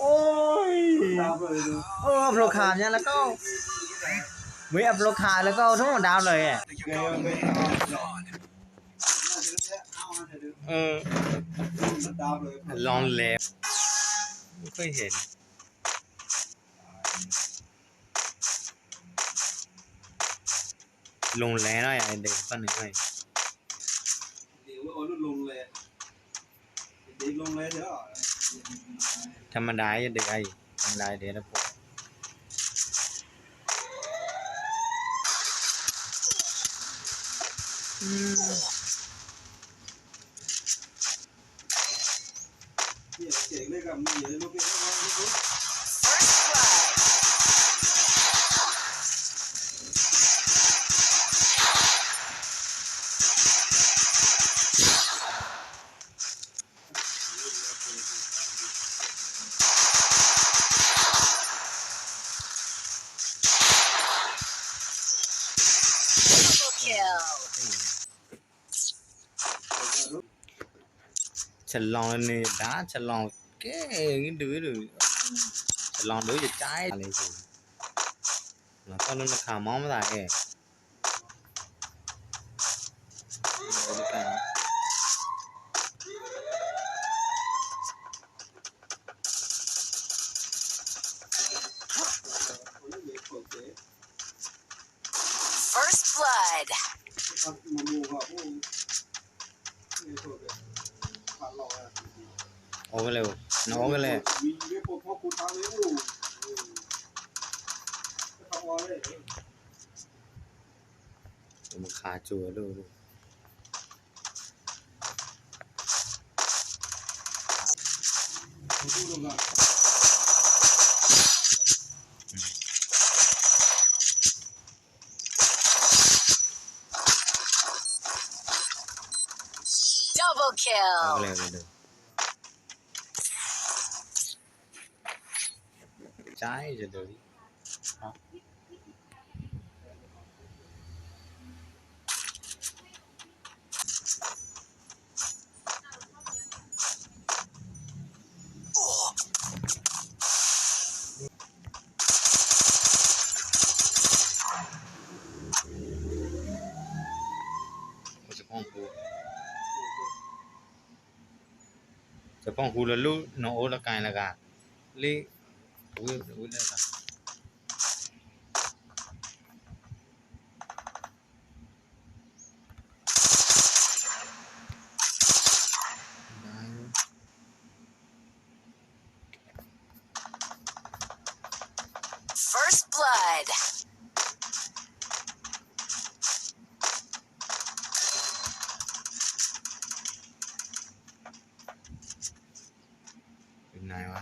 โอ้ยโอ้อัพโหลดขาเนี่ยแล้วก็วิอัพโหลดขาแล้วก็ทั้งหมดดาวเลยอะเออลองแล้วไม่เคยเห็นลงแล้วหน่อยไอเด็กคนหนึ่งหน่อย ธรรมดาจะเด็กไอ้ธรรมดาเด็กนะผมอืมฉันลอ งแล้วนี่ด่าฉลองเก่ดื้อดื้อฉลองดื้อจะใจอะไรสิแล้วก็เรื่องราคามองไม่ได้เองบริการ First blood. โอ้กันเร็วน้องกันเลยมีเรื่องพ่อคุณทำเลยอู้ทำอะไร มันขาจัวดูดูดูดูกัน Double เอน kill. চাই যে দড়ি จะป้องกูลลูกน้องโอละกันละกันลีอุ้ยอุ้ยเลยละ ได้อยู่ First blood. เป็นไงวะ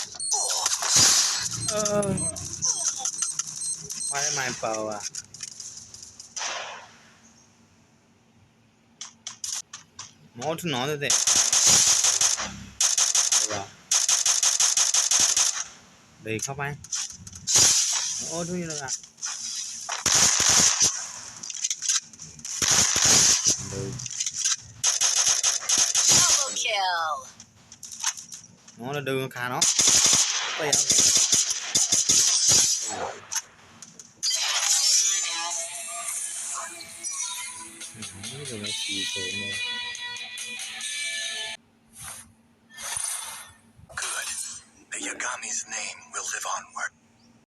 ơi Quay mày phờ à Mỗi thứ nó thế thế Đi khóc anh Ô thứ như được à Nó là đường khá nó Bây giờ. 你还没给他洗头吗？